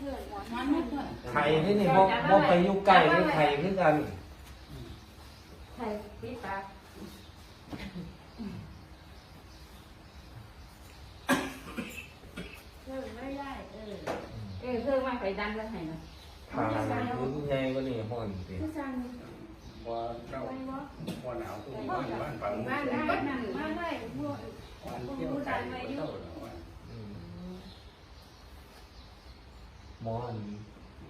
ไม่เท่าไข่ที่นี่บ่บ่ไปอยู่ใกล้นี่ไข่คือกันไข่ปิดปากเพิ่มไม่ได้เออเออเพิ่มมาไปดันแล้วให้นะทางพื้นใหญ่กว่านี่ฮ้อนติผู้สั่งว่าเราไปวะว่าหนาวตรงนี้บ้านบ้านฝั่งบ้านได้นั่นมาได้พวกวันเที่ยวไทยก็เท่าอืม หมออัน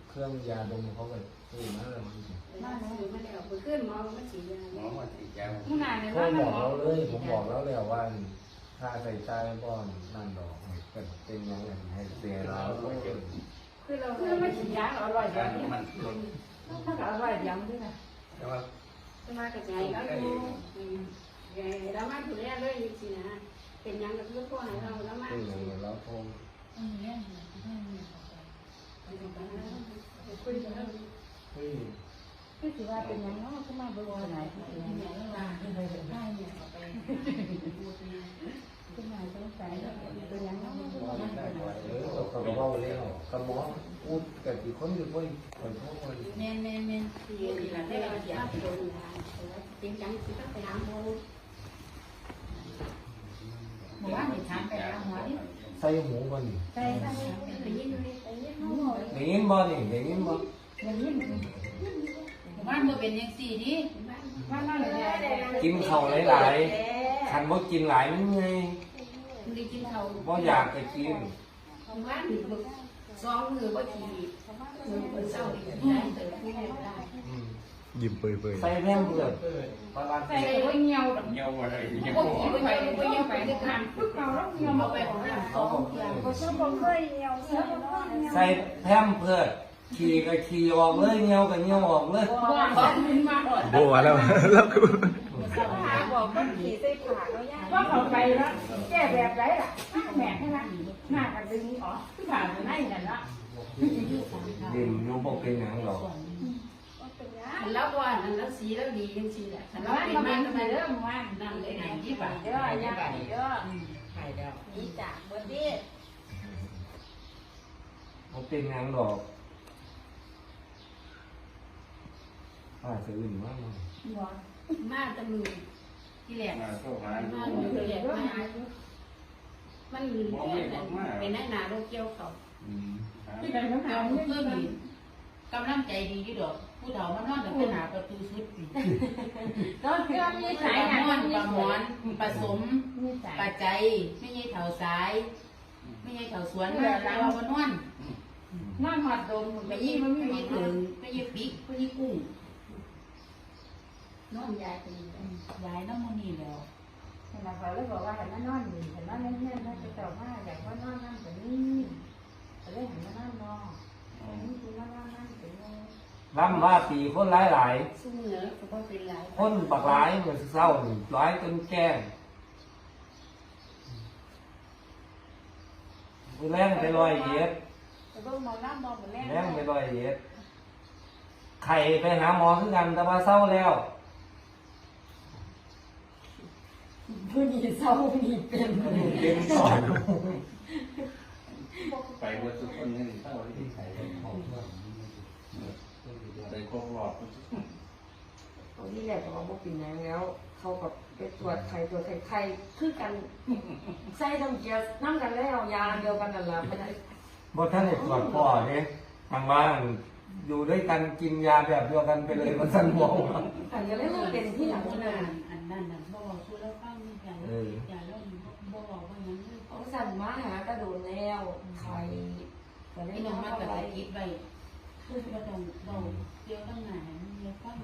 เครื่องยาดมเขาก็ซื้อมาแล้วมันสิมาซื้อมาแล้วไปขึ้นมองมาฉีดยาหมอมาติดยาผู้นายในโทรบ้านบอกเราเลย ผมบอกแล้วแล้วว่าค่าใส่ใจบ่นั่นดอกก็นเป็นยังไงให้เสียแล้วคือเราคือมาฉีดยาอร่อยการแบบนี้มันถ้าอร่อยยังด้วยนะแต่ว่าจะมากระจายแล้วอยู่ใหญ่แล้วมาถูกแล้วเลยสิงๆนะเป็นยังกับเพื่อพวกให้เราแล้วมา เป็นหยังไงแล้วโทรอันนี้เนี่ยคุยกันแล้วเฮ้ย คือถือว่าเป็นยังเนาะก็มาบริวารไหนเป็นยังไงล่ะได้เนี่ยไปขึ้นมาสงสัยเป็นยังเนาะได้กว่าเออเขาก็เว้าแล้วก็หมออุดกับอีกคนอยู่บ่คนโทรบ่แม่นแม่นแม่นที่นี่ละได้เราอยากโดนทางเป็นจังสิต้องไปหาหมอหมู่บ้านนี่ถามไปแล้วหัวนี่ใส่หูบ่นี่ใช่ใช่ไปยินดูไปยินเขาหมด ได้ยินบ่นี่ได้ยินบ่ไปยินหมู่บ้านบ่เป็นจังซี่ดิว่านั่นแหละกินข้าวหลายๆคันบ่กินหลายมันไงมึงได้กินข้าวบ่อยากไปกินของบ้านนี่สองมือบ่ขี่มือเปิดเศร้าดีได้เติมผู้ใหญ่ได้อืมยิ้มเปื่อยใส่แว่นเพื่อนปลาร้าใส่ไว้เงียวแบบเงี้ยวอะไรเงี้ยวพวกขี่ไปไปเงียวไปด้วยกันปุ๊บเราแล้วเงียวมาไปของเร่ใส่แพมเพื่อขี่ก็ขี่ออกเลยเงี้ยวก็เงี้ยวออกเลยบ่บ่มันมาหมดๆโบมาแล้วแล้วกูหาบอกก็ขี่ใส่ผากแล้วย่าว่าเขาไปแล้วแก้แบบไรล่ะแม่ให้มันหน้ากันดึงอ๋อที่ผ่านไปไหนนั่นละดินอยู่บ่เป็นหยังหรอกแล้วว่านั่นแล้วสีแล้วดีจังซี่แหละแล้วเป็นมันทำไมเริ่มว่านั่นเลยไหนที่บ้านเด้อย่าเด้อ หายแล้วนี่จากบ่ดีบ่เป็นหยังหรอกป้าจะอื่นมากมั้ยมาตะมือที่แรกมาเข้ามามาเลยแหละมามันมีเป็นหน้าโรคเกี่ยวเขาอืมที่เป็นคำถามเรานี่เพิ่มอีก กำลังใจดีอยู่ดอก ผู้เฒ่ามานอนตั้งแต่หน้าประตูสุดปีตอนเพื่อนมีปสายลาหนังหมอนปลาหมอนผสมมีสายปัจจัยไม่ใช่เถาสาย ไม่ใช่เถาสวนมาแล้วมานอนนอนหอดดมไปไปยี่ยี่มัมันนไม่ไม่มีมีถึถึงงไปยี่ปิ๊กไปยี่กุ้งนอนยายเป็นย้ายน้ำมันนี่แล้วเห็นไหมเขาเลยบอกว่าเห็นว่านอนดีเห็นว่าเล่นๆน่าจะเจ้ามาอยากว่านอนนั่นแต่นี่แต่เลยเห็นว่านอนนอนนี่คือว่านอนนั่นแต่นี่ ล่ำว่าปีคนหลายซึ่งเหนือก็ต้องเป็นหลายๆคนบักหลายเหมือนเศร้านี่หลายจนแก้งผู้แรงไปลอยเย็ดแต่เบิ่งหมอน้ำมองเหมือนแรแรงไปลอยเย็ดไข่ไปหาหมอคือกันแต่ว่าเศร้าแล้วผู้หญิงเศร้าผู้หญิงเป็นเป็นสอนไปว่าทุกคนนี่เท่าที่ไทยไป ครบรอบตอนที่แรกก็บอกว่าปีนั้นแล้ว เขากับไปตรวจไข่ตรวจไข่ไข่คือกันใส่น้ำเกลือน้ำกันแล้วยาเดียวกันนั่นแหละไม่ได้บ่ท่านได้ตรวจพ่อเนี่ยทางบ้านอยู่ด้วยกันกินยาแบบเดียวกันไปเลยมันสั่นบอกว่าอันนี้เลยมันเป็นที่หลังอันนะนั้นอันนั้นน่ะบ่บอกสู้แล้วฟังนี่กันอย่าเล่นบ่บอกว่างั้นเลยเขาสั่นมาหากระโดดแล้วไข่ก็เลยพี่น้องมามากับไป คิดไว้ว่าต้องเรา เกี่ยวตั้งนานมันเยอะฟัง